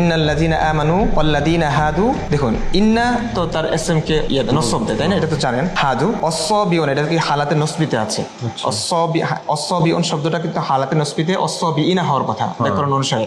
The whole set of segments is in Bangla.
ইন্নাল্লাযিনা আমানু ওয়াল্লাযিনা হাদু। দেখুন ইন্না তো তার এসএম কে নসব দেয় তাই না এটা? তো জানেন। হাদু অসবিউন এটা কি হালাতে নসবিতে আছে? অসবি অসবিউন শব্দটা কিন্তু হালাতে নসবিতে হওয়ার কথা। ব্যাকরণ অনুসারে।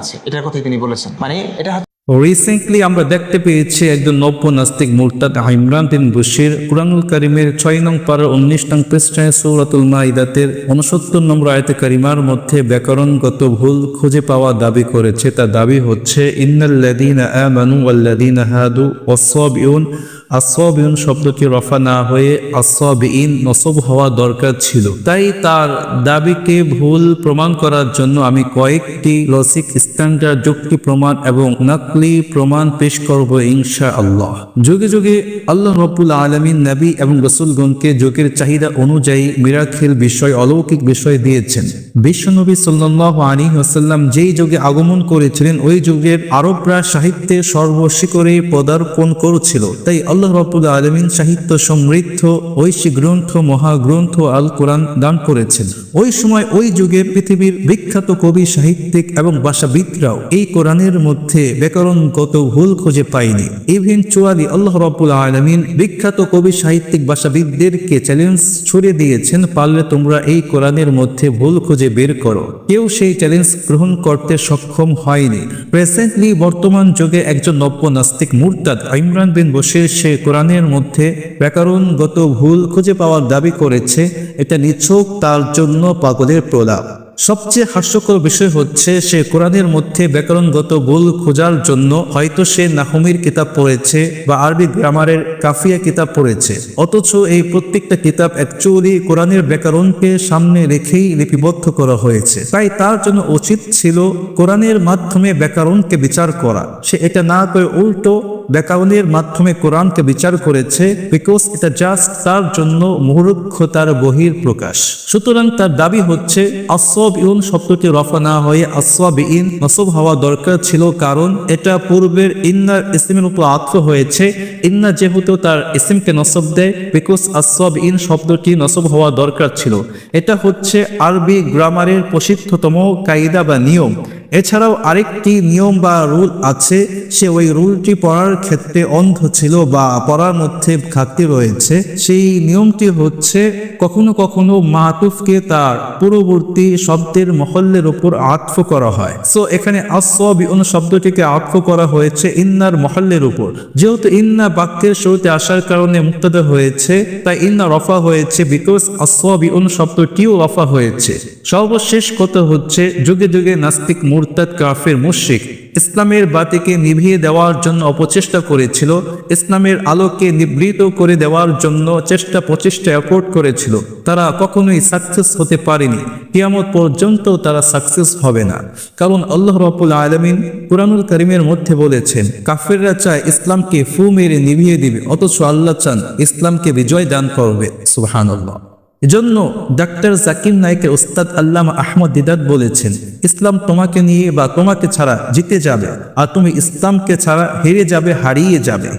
আছে এটার কথাই তিনি বলেছেন। মানে এটা রিসেন্টলি আমরা দেখতে পেয়েছি একজন নব্য নাস্তিক মুরতাদ ইমরান বিন বশির। কুরানুল করিমের ছয় নং পার উনিশ নং পৃষ্ঠায় সৌরাতুল মাইদাতের উনসত্তর নম্বর আয়তে করিমার মধ্যে ব্যাকরণগত ভুল খুঁজে পাওয়া দাবি করেছে। তা দাবি হচ্ছে ইন্নাল্লাযীনা আমানু আল্লাদিন হাদু ওয়াসসাবিউন আসবিউন শব্দটি রফা না হয়ে আসবিইন নসব হওয়া দরকার ছিল। তাই তার দাবিকে ভুল প্রমাণ করার জন্য আমি কয়েকটি লসিক স্ট্যান্ডার্ড যুক্তি প্রমাণ এবং নকলি প্রমাণ পেশ করব ইনশা আল্লাহ যুগে যুগে আল্লাহ রবুল আলমিন নবী এবং রসুলগণকে যুগের চাহিদা অনুযায়ী মিরাখিল বিষয় অলৌকিক বিষয় দিয়েছেন। বিশ্বনবী সাল্লাহ আলী ওসাল্লাম যেই যুগে আগমন করেছিলেন, ওই যুগের আরবরা সাহিত্যে সর্বশিকরে পদার্পণ করছিল। তাই আল্লাহ রব্বুল আলমিন সাহিত্য সমৃদ্ধ, ঐশী গ্রন্থ, মহাগ্রন্থ আল কোরআন দান করেছেন। ওই সময় ওই যুগে পৃথিবীর বিখ্যাত কবি, সাহিত্যিক এবং ভাষাবিদরাও এই কোরআনের মধ্যে ব্যাকরণগত ভুল খুঁজে পায়নি। ইভেনচুয়ালি আল্লাহ রব্বুল আলমিন বিখ্যাত কবি, সাহিত্যিক, ভাষাবিদদেরকে চ্যালেঞ্জ ছুড়ে দিয়েছেন, পারলে তোমরা এই কোরআনের মধ্যে ভুল খুঁজে বের করো। কেউ সেই চ্যালেঞ্জ গ্রহণ করতে সক্ষম হয়নি। প্রেসেন্টলি বর্তমান যুগে একজন নব্য নাস্তিক মুরতাদ ইমরান বিন বসির সে কোরআনের মধ্যে ব্যাকরণগত ভুল খুঁজে পাওয়ার দাবি করেছে। এটা নিছক তার জন্য পাগলের প্রলাপ। সবচেয়ে হাস্যকর বিষয় হচ্ছে সে কোরআনের মধ্যে ব্যাকরণগত ভুল খোঁজার জন্য হয়তো সে নাহমির কিতাব পড়েছে বা আরবি গ্রামারের কাফিয়া কিতাব পড়েছে। অথচ এই প্রত্যেকটা কিতাব অ্যাকচুয়ালি কোরআনের ব্যাকরণকে সামনে রেখেই লিপিবদ্ধ করা হয়েছে। তাই তার জন্য উচিত ছিল কোরআনের মাধ্যমে ব্যাকরণকে বিচার করা। সে এটা না করে উল্টো ব্যাকরণের মাধ্যমে কোরআনকে বিচার করেছে বিকজ এটা জাস্ট তার জন্য মূর্খতার বহির প্রকাশ। সুতরাং তার দাবি হচ্ছে আসব ইউন শব্দটি রফা না হয়ে আসব ইন নসব হওয়া দরকার ছিল, কারণ এটা পূর্বের ইন্নার ইসিমের উপর আত্ম হয়েছে। ইন্না যেহেতু তার ইসিমকে নসব দেয় বিকজ আসব ইন শব্দটি নসব হওয়া দরকার ছিল। এটা হচ্ছে আরবি গ্রামারের প্রসিদ্ধতম কায়দা বা নিয়ম। এছাড়াও আরেকটি নিয়ম বা রুল আছে, সে ওই রুলটি পড়ার ক্ষেত্রে অন্ধ ছিল বা পড়ার মধ্যে ঘাটতি রয়েছে। সেই নিয়মটি হচ্ছে, কখনো কখনো মাতুফকে তার পূর্ববর্তী শব্দের মহল্লের উপর আত্ফ করা হয়। সো এখানে আসবিউন শব্দটিকে আত্ফ করা হয়েছে ইন্নার মহল্লের উপর। যেহেতু ইন্না বাক্যের শুরুতে আসার কারণে মুক্তাদা হয়েছে, তাই ইন্না রফা হয়েছে বিকজ আসবিউন শব্দটিও রফা হয়েছে। সর্বশেষ কথা হচ্ছে, যুগে যুগে নাস্তিক মুরতাদ কাফের মুশরিক ইসলামের বাতিকে নিভিয়ে দেওয়ার জন্য অপচেষ্টা করেছিল, ইসলামের আলোকে নিবৃত করে দেওয়ার জন্য চেষ্টা প্রচেষ্টা অ্যাফোর্ড করেছিল। তারা কখনোই সাকসেস হতে পারেনি। কিয়ামত পর্যন্ত তারা সাকসেস হবে না। কারণ আল্লাহ রাব্বুল আলমিন কুরআনুল করিমের মধ্যে বলেছেন, কাফেররা চায় ইসলামকে ফু মেরে নিভিয়ে দিবে, অথচ আল্লাহ চান ইসলামকে বিজয় দান করবে। সুবহানাল্লাহ। এজন্য ডাক্তার জাকির নায়কের ওস্তাদ আল্লামা আহমদ দিদাত বলেছেন, ইসলাম তোমাকে নিয়ে বা তোমাকে ছাড়া জিতে যাবে, আর তুমি ইসলামকে ছাড়া হেরে যাবে, হারিয়ে যাবে।